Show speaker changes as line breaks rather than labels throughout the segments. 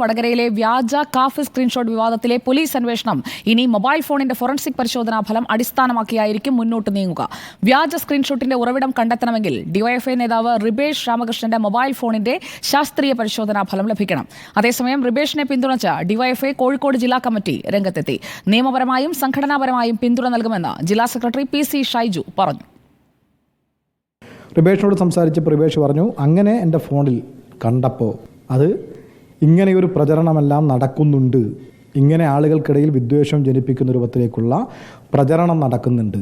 വടകരയിലെ വ്യാജ calf screenshot വിവാദത്തിലെ police അന്വേഷണം. ഇനി മൊബൈൽ ഫോണിന്റെ ഫോറൻസിക് പരിശോധനാ ഫലം അടിസ്ഥാനമാക്കിയായിരിക്കും മുന്നോട്ട് നീങ്ങുക. വ്യാജ സ്ക്രീൻഷോട്ടിന്റെ ഉറവിടം കണ്ടെത്തണമെങ്കിൽ ഡിവൈഎഫ്ഐ നേതാവ് റിബേഷ് രാമകൃഷ്ണന്റെ മൊബൈൽ ഫോണിന്റെ ശാസ്ത്രീയ പരിശോധനാ ഫലം ലഭിക്കണം. അതേസമയം റിബേഷിനെ പിന്തുണച്ച ഡിവൈഎഫ്ഐ കോഴിക്കോട് ജില്ലാ കമ്മിറ്റി രംഗത്തെത്തി. നിയമപരമായും സംഘടനാപരമായും പിന്തുണ നൽകുമെന്ന് ജില്ലാ സെക്രട്ടറി പി സി ഷൈജു പറഞ്ഞു.
റിബേഷിനോട് സംസാരിച്ചപ്പോൾ റിബേഷ് പറഞ്ഞു അങ്ങനെ എന്റെ ഫോണിൽ കണ്ടപ്പോൾ അത് ഇങ്ങനെയൊരു പ്രചരണമെല്ലാം നടക്കുന്നുണ്ട്. ഇങ്ങനെ ആളുകൾക്കിടയിൽ വിദ്വേഷം ജനിപ്പിക്കുന്ന രൂപത്തിലേക്കുള്ള പ്രചരണം നടക്കുന്നുണ്ട്.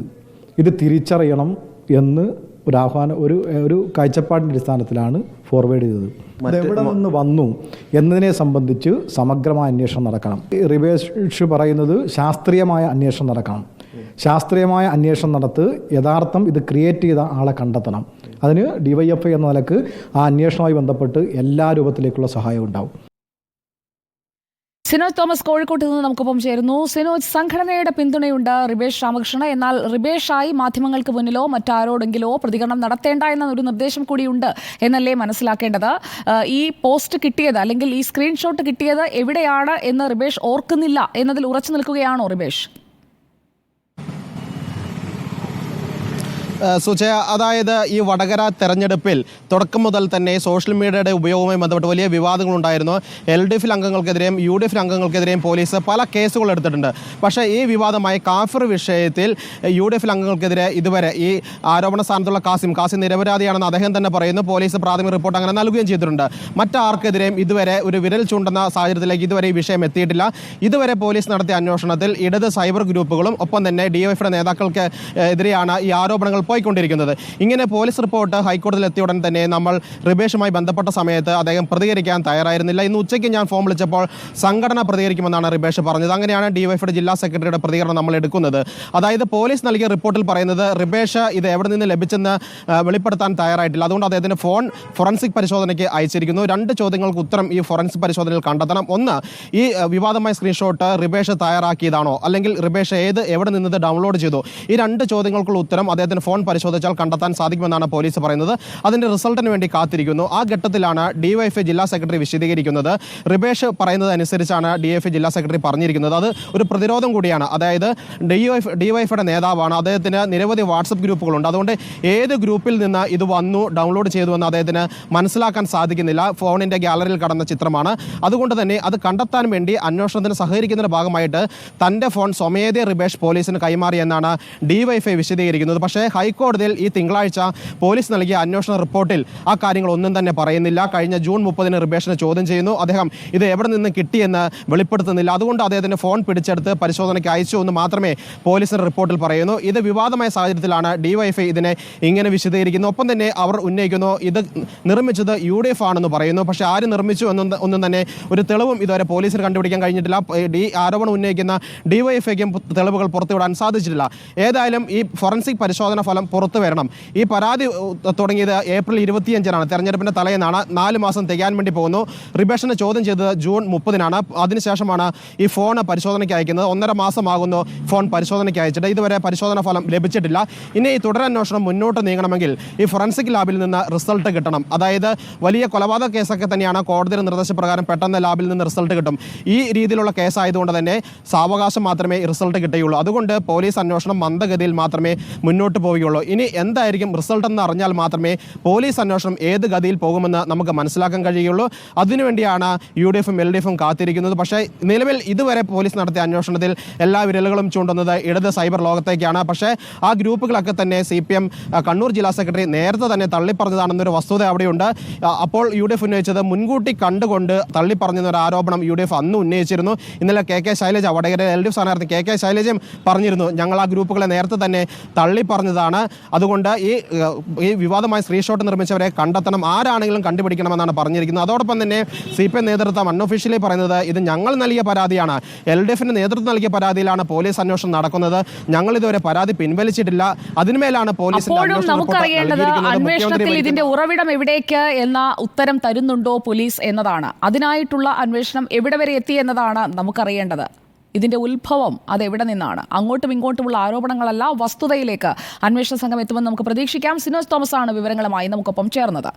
ഇത് തിരിച്ചറിയണം എന്ന് ഒരു ആഹ്വാനം ഒരു ഒരു കാഴ്ചപ്പാടിന്റെ അടിസ്ഥാനത്തിലാണ് ഫോർവേഡ് ചെയ്തത്. എവിടെ നിന്ന് വന്നു എന്നതിനെ സംബന്ധിച്ച് സമഗ്രമായ അന്വേഷണം നടക്കണം. റിവേഷ് പറയുന്നത് ശാസ്ത്രീയമായ അന്വേഷണം നടക്കണം. ശാസ്ത്രീയമായ അന്വേഷണം നടത്ത് യഥാർത്ഥം ഇത് ക്രിയേറ്റ് ചെയ്ത ആളെ കണ്ടെത്തണം. അതിന് ഡിവൈഎഫ്ഐ എന്ന നിലയ്ക്ക് ആ അന്വേഷണവുമായി ബന്ധപ്പെട്ട് എല്ലാ രൂപത്തിലേക്കുള്ള സഹായം ഉണ്ടാവും.
സിനോജ് തോമസ് കോഴിക്കോട്ട് നിന്ന് നമുക്കൊപ്പം ചേരുന്നു. സിനോജ് സംഘടനയുടെ പിന്തുണയുണ്ട് റിബേഷ് രാമകൃഷ്ണ എന്നാൽ റിബേഷായി മാധ്യമങ്ങൾക്ക് മുന്നിലോ മറ്റാരോടെങ്കിലോ പ്രതികരണം നടത്തേണ്ട എന്ന ഒരു നിർദ്ദേശം കൂടിയുണ്ട് എന്നല്ലേ മനസ്സിലാക്കേണ്ടത്? ഈ പോസ്റ്റ് കിട്ടിയത് അല്ലെങ്കിൽ ഈ സ്ക്രീൻഷോട്ട് കിട്ടിയത് എവിടെയാണ് എന്ന് റിബേഷ് ഓർക്കുന്നില്ല എന്നതിൽ ഉറച്ചു നിൽക്കുകയാണോ റിബേഷ്?
സുജയ അതായത് ഈ വടകര തെരഞ്ഞെടുപ്പിൽ തുടക്കം മുതൽ തന്നെ സോഷ്യൽ മീഡിയയുടെ ഉപയോഗവുമായി ബന്ധപ്പെട്ട് വലിയ വിവാദങ്ങളുണ്ടായിരുന്നു. എൽ ഡി എഫിൽ അംഗങ്ങൾക്കെതിരെയും യു ഡി എഫിൽ അംഗങ്ങൾക്കെതിരെയും പോലീസ് പല കേസുകൾ എടുത്തിട്ടുണ്ട്. പക്ഷേ ഈ വിവാദമായ കാഫിർ വിഷയത്തിൽ യു ഡി എഫിൽ അംഗങ്ങൾക്കെതിരെ ഇതുവരെ ഈ ആരോപണ സ്ഥാനത്തുള്ള കാസിം കാസിം നിരപരാധിയാണെന്ന് അദ്ദേഹം തന്നെ പറയുന്നു. പോലീസ് പ്രാഥമിക റിപ്പോർട്ട് അങ്ങനെ നൽകുകയും ചെയ്തിട്ടുണ്ട്. മറ്റാർക്കെതിരെയും ഇതുവരെ ഒരു വിരൽ ചൂണ്ടുന്ന സാഹചര്യത്തിലേക്ക് ഇതുവരെ ഈ വിഷയം എത്തിയിട്ടില്ല. ഇതുവരെ പോലീസ് നടത്തിയ അന്വേഷണത്തിൽ ഇടത് സൈബർ ഗ്രൂപ്പുകളും ഒപ്പം തന്നെ ഡി എഫിയുടെ നേതാക്കൾക്ക് എതിരെയാണ് ഈ ആരോപണങ്ങൾ പോയിക്കൊണ്ടിരിക്കുന്നത് ഇങ്ങനെ പോലീസ് റിപ്പോർട്ട് ഹൈക്കോടതിയിൽ എത്തിയ ഉടൻ തന്നെ നമ്മൾ റിബേഷുമായി ബന്ധപ്പെട്ട സമയത്ത് അദ്ദേഹം പ്രതികരിക്കാൻ തയ്യാറായിരുന്നില്ല. ഇന്ന് ഉച്ചയ്ക്ക് ഞാൻ ഫോം വിളിച്ചപ്പോൾ സംഘടന പ്രതികരിക്കുമെന്നാണ് റിബേഷ് പറഞ്ഞത്. അങ്ങനെയാണ് ഡിവൈഫിയുടെ ജില്ലാ സെക്രട്ടറിയുടെ പ്രതികരണം നമ്മൾ എടുക്കുന്നത്. അതായത് പോലീസ് നൽകിയ റിപ്പോർട്ടിൽ പറയുന്നത് റിബേഷ് ഇത് എവിടെ നിന്ന് ലഭിച്ചെന്ന് വെളിപ്പെടുത്താൻ തയ്യാറായിട്ടില്ല. അതുകൊണ്ട് അദ്ദേഹത്തിന് ഫോൺ ഫോറൻസിക് പരിശോധനയ്ക്ക് അയച്ചിരിക്കുന്നു. രണ്ട് ചോദ്യങ്ങൾക്ക് ഉത്തരം ഈ ഫോറൻസിക് പരിശോധനയിൽ കണ്ടെത്തണം. ഒന്ന് ഈ വിവാദമായ സ്ക്രീൻഷോട്ട് റിബേഷ് തയ്യാറാക്കിയതാണോ? അല്ലെങ്കിൽ റിബേഷ് ഏത് എവിടെ നിന്നത് ഡൗൺലോഡ് ചെയ്തു? ഈ രണ്ട് ചോദ്യങ്ങൾക്കുള്ള ഉത്തരം അദ്ദേഹത്തിന് ഫോൺ പരിശോധിച്ചാൽ കണ്ടെത്താൻ സാധിക്കുമെന്നാണ് പോലീസ് പറയുന്നത്. അതിന്റെ റിസൾട്ടിന് വേണ്ടി കാത്തിരിക്കുന്നു. ആ ഘട്ടത്തിലാണ് ഡിവൈഎഫ്ഐ ജില്ലാ സെക്രട്ടറി വിശദീകരിക്കുന്നത്. റിബേഷ് പറയുന്നത് അനുസരിച്ചാണ് ഡിവൈഎഫ്ഐ ജില്ലാ സെക്രട്ടറി പറഞ്ഞിരിക്കുന്നത്. അത് ഒരു പ്രതിരോധം കൂടിയാണ്. അതായത് ഡിവൈഫ് ഡിവൈഫയുടെ നേതാവാണ്. അദ്ദേഹത്തിന് നിരവധി വാട്സപ്പ് ഗ്രൂപ്പുകളുണ്ട്. അതുകൊണ്ട് ഏത് ഗ്രൂപ്പിൽ നിന്ന് ഇത് വന്നു ഡൗൺലോഡ് ചെയ്തു എന്ന് അദ്ദേഹത്തിന് മനസ്സിലാക്കാൻ സാധിക്കുന്നില്ല. ഫോണിന്റെ ഗ്യാലറിയിൽ കടന്ന ചിത്രമാണ്. അതുകൊണ്ട് തന്നെ അത് കണ്ടെത്താൻ വേണ്ടി അന്വേഷണത്തിന് സഹകരിക്കുന്നതിന്റെ ഭാഗമായിട്ട് തന്റെ ഫോൺ സ്വമേധയ റിബേഷ് പോലീസിന് കൈമാറിയെന്നാണ് ഡിവൈഫൈ വിശദീകരിക്കുന്നത്. പക്ഷേ ഹൈക്കോടതിയിൽ ഈ തിങ്കളാഴ്ച പോലീസ് നൽകിയ അന്വേഷണ റിപ്പോർട്ടിൽ ആ കാര്യങ്ങൾ ഒന്നും തന്നെ പറയുന്നില്ല. കഴിഞ്ഞ ജൂൺ മുപ്പതിന് റിബേഷനെ ചോദ്യം ചെയ്യുന്നു. അദ്ദേഹം ഇത് എവിടെ നിന്ന് കിട്ടിയെന്ന് വെളിപ്പെടുത്തുന്നില്ല. അതുകൊണ്ട് അദ്ദേഹത്തിന് ഫോൺ പിടിച്ചെടുത്ത് പരിശോധനയ്ക്ക് അയച്ചു എന്ന് മാത്രമേ പോലീസിന്റെ റിപ്പോർട്ടിൽ പറയുന്നു. ഇത് വിവാദമായ സാഹചര്യത്തിലാണ് ഡിവൈഎഫ്ഐ ഇതിനെ ഇങ്ങനെ വിശദീകരിക്കുന്നു. ഒപ്പം തന്നെ അവർ ഉന്നയിക്കുന്നു ഇത് നിർമ്മിച്ചത് യു ഡി എഫ് ആണെന്ന് പറയുന്നു. പക്ഷേ ആര് നിർമ്മിച്ചു എന്നും ഒന്നും തന്നെ ഒരു തെളിവും ഇതുവരെ പോലീസിന് കണ്ടുപിടിക്കാൻ കഴിഞ്ഞിട്ടില്ല. ഡി ആരോപണം ഉന്നയിക്കുന്ന ഡിവൈഎഫ്ഐക്കും തെളിവുകൾ പുറത്തുവിടാൻ സാധിച്ചിട്ടില്ല. ഏതായാലും ഈ ഫോറൻസിക് പരിശോധന ഫലം പുറത്തു വരണം. ഈ പരാതി തുടങ്ങിയത് ഏപ്രിൽ ഇരുപത്തിയഞ്ചിനാണ്. തെരഞ്ഞെടുപ്പിന്റെ തലേന്നാണ് നാല് മാസം തികയാൻ വേണ്ടി പോകുന്നു. റിബേഷനെ ചോദ്യം ചെയ്തത് ജൂൺ മുപ്പതിനാണ്. അതിനുശേഷമാണ് ഈ ഫോൺ പരിശോധനയ്ക്ക് അയക്കുന്നത്. ഒന്നര മാസമാകുന്നു ഫോൺ പരിശോധനയ്ക്ക് അയച്ചിട്ട്. ഇതുവരെ പരിശോധന ഫലം ലഭിച്ചിട്ടില്ല. ഇനി ഈ തുടരന്വേഷണം മുന്നോട്ട് നീങ്ങണമെങ്കിൽ ഈ ഫോറൻസിക് ലാബിൽ നിന്ന് റിസൾട്ട് കിട്ടണം. അതായത് വലിയ കൊലപാതക കേസൊക്കെ തന്നെയാണ് കോടതിയുടെ നിർദ്ദേശപ്രകാരം പെട്ടെന്ന് ലാബിൽ നിന്ന് റിസൾട്ട് കിട്ടും. ഈ രീതിയിലുള്ള കേസായതുകൊണ്ട് തന്നെ സാവകാശം മാത്രമേ റിസൾട്ട് കിട്ടുകയുള്ളൂ അതുകൊണ്ട് പോലീസ് അന്വേഷണം മന്ദഗതിയിൽ മാത്രമേ മുന്നോട്ട് പോവുകയുള്ളൂ. ഇനി എന്തായിരിക്കും റിസൾട്ട് എന്ന് അറിഞ്ഞാൽ മാത്രമേ പോലീസ് അന്വേഷണം ഏത് ഗതിയിൽ പോകുമെന്ന് നമുക്ക് മനസ്സിലാക്കാൻ കഴിയുള്ളൂ. അതിനുവേണ്ടിയാണ് യു ഡി എഫും എൽ ഡി എഫും കാത്തിരിക്കുന്നത്. പക്ഷേ നിലവിൽ ഇതുവരെ പോലീസ് നടത്തിയ അന്വേഷണത്തിൽ എല്ലാ വിരലുകളും ചൂണ്ടുന്നത് ഇടത് സൈബർ ലോകത്തേക്കാണ്. പക്ഷേ ആ ഗ്രൂപ്പുകളൊക്കെ തന്നെ സി പി എം കണ്ണൂർ ജില്ലാ സെക്രട്ടറി നേരത്തെ തന്നെ തള്ളിപ്പറഞ്ഞതാണെന്നൊരു വസ്തുത അവിടെയുണ്ട്. അപ്പോൾ യു ഡി എഫ് ഉന്നയിച്ചത് മുൻകൂട്ടി കണ്ടുകൊണ്ട് തള്ളിപ്പറഞ്ഞെന്നൊരു ആരോപണം യു ഡി എഫ് അന്ന് ഉന്നയിച്ചിരുന്നു. ഇന്നലെ K K Shailaja Vadakara L D F സ്ഥാനാർത്ഥി കെ കെ ശൈലജയും പറഞ്ഞിരുന്നു. ഞങ്ങൾ ആ ഗ്രൂപ്പുകളെ നേരത്തെ തന്നെ തള്ളിപ്പറഞ്ഞതാണ് അതുകൊണ്ട് ഈ ഈ വിവാദമായ സ്ക്രീൻഷോട്ട് നിർമ്മിച്ചവരെ കണ്ടെത്തണം. ആരാണെങ്കിലും കണ്ടുപിടിക്കണമെന്നാണ് പറഞ്ഞിരിക്കുന്നത്. അതോടൊപ്പം തന്നെ സി പി എം നേതൃത്വം അൺഒഫീഷ്യലി പറയുന്നത് ഇത് ഞങ്ങൾ നൽകിയ പരാതിയാണ്. എൽ ഡി എഫിന് നേതൃത്വം നൽകിയ പരാതിയിലാണ് പോലീസ് അന്വേഷണം നടക്കുന്നത്. ഞങ്ങൾ ഇതുവരെ പരാതി പിൻവലിച്ചിട്ടില്ല. അതിനുമേലാണ് പോലീസ്
ഇതിന്റെ ഉറവിടം എവിടേക്ക് എന്ന ഉത്തരം തരുന്നുണ്ടോ പോലീസ് എന്നതാണ്. അതിനായിട്ടുള്ള അന്വേഷണം എവിടെ വരെ എത്തി എന്നതാണ് നമുക്കറിയേണ്ടത്. ഇതിന്റെ ഉത്ഭവം അതെവിടെ നിന്നാണ്? അങ്ങോട്ടും ഇങ്ങോട്ടുമുള്ള ആരോപണങ്ങളല്ല വസ്തുതയിലേക്ക് അന്വേഷണ സംഘം എത്തുമെന്ന് നമുക്ക് പ്രതീക്ഷിക്കാം. സിനോസ് തോമസ് ആണ് വിവരങ്ങളുമായി നമുക്കൊപ്പം ചേർന്നത്.